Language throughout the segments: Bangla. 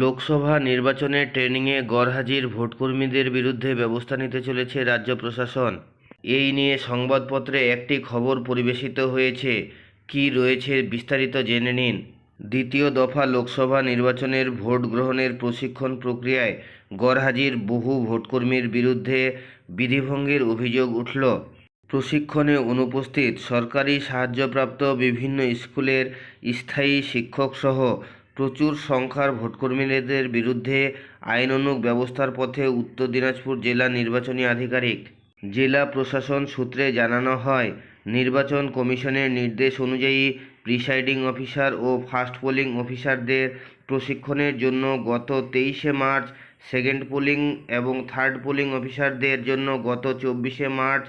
লোকসভা নির্বাচনে ট্রেনিংয়ে গরহাজির ভোটকর্মীদের বিরুদ্ধে ব্যবস্থা নিতে চলেছে রাজ্য প্রশাসন। এই নিয়ে সংবাদপত্রে একটি খবর পরিবেশিত হয়েছে। কি রয়েছে বিস্তারিত জেনে নিন। দ্বিতীয় দফা লোকসভা নির্বাচনের ভোট গ্রহণের প্রশিক্ষণ প্রক্রিয়ায় গরহাজির বহু ভোটকর্মীর বিরুদ্ধে বিধিভঙ্গের অভিযোগ উঠল। প্রশিক্ষণে অনুপস্থিত সরকারি সাহায্যপ্রাপ্ত বিভিন্ন স্কুলের স্থায়ী শিক্ষকসহ প্রচুর সংখ্যার ভোটকর্মীদের বিরুদ্ধে আইনানুগ ব্যবস্থার পথে উত্তর দিনাজপুর জেলা নির্বাচনী আধিকারিক। জেলা প্রশাসন সূত্রে জানানো হয়, নির্বাচন কমিশনের নির্দেশ অনুযায়ী প্রিসাইডিং অফিসার ও ফার্স্ট পোলিং অফিসারদের প্রশিক্ষণের জন্য গত তেইশে মার্চ সেকেন্ড পোলিং এবং থার্ড পোলিং অফিসারদের জন্য গত চব্বিশে মার্চ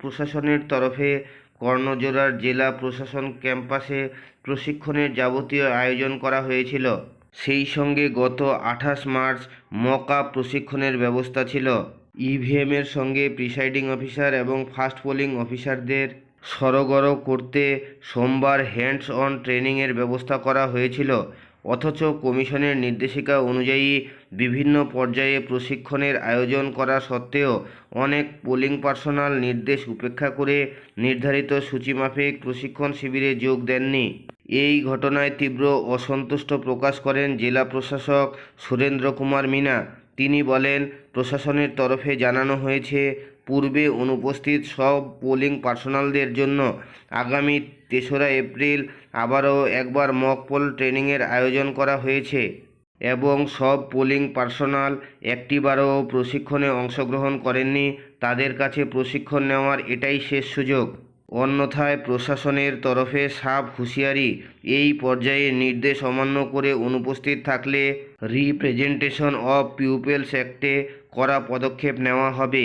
প্রশাসনের তরফে কর্ণজোড়ার জেলা প্রশাসন ক্যাম্পাসে প্রশিক্ষণের যাবতীয় আয়োজন করা হয়েছিল। সেই সঙ্গে গত আঠাশ মার্চ মকা প্রশিক্ষণের ব্যবস্থা ছিল। ইভিএমের সঙ্গে প্রিসাইডিং অফিসার এবং ফার্স্ট পোলিং অফিসারদের সরগর করতে সোমবার হ্যান্ডস অন ট্রেনিংয়ের ব্যবস্থা করা হয়েছিল। অথচ কমিশনের নির্দেশিকা অনুযায়ী বিভিন্ন পর্যায়ে প্রশিক্ষণের আয়োজন করা সত্ত্বেও অনেক পোলিং পার্সোনাল নির্দেশ উপেক্ষা করে নির্ধারিত সূচিমাফিক প্রশিক্ষণ শিবিরে যোগ দেননি। এই ঘটনায় তীব্র অসন্তুষ্ট প্রকাশ করেন জেলা প্রশাসক সুরেন্দ্র কুমার মিনা। তিনি বলেন, প্রশাসনের তরফে জানানো হয়েছে পূর্বে অনুপস্থিত সব পোলিং পার্সোনালদের জন্য আগামী তেসরা এপ্রিল আবারও একবার মক পোল ট্রেনিংয়ের আয়োজন করা হয়েছে এবং সব পোলিং পার্সোনাল একটিবারও প্রশিক্ষণে অংশগ্রহণ করেননি। তাদের কাছে প্রশিক্ষণ নেওয়ার এটাই শেষ সুযোগ। অন্যথায় প্রশাসনের তরফে সাফ হুঁশিয়ারি এই পর্যায়ে নির্দেশ অমান্য করে অনুপস্থিত থাকলে রিপ্রেজেন্টেশন অব পিউপেলস অ্যাক্টে করা পদক্ষেপ নেওয়া হবে।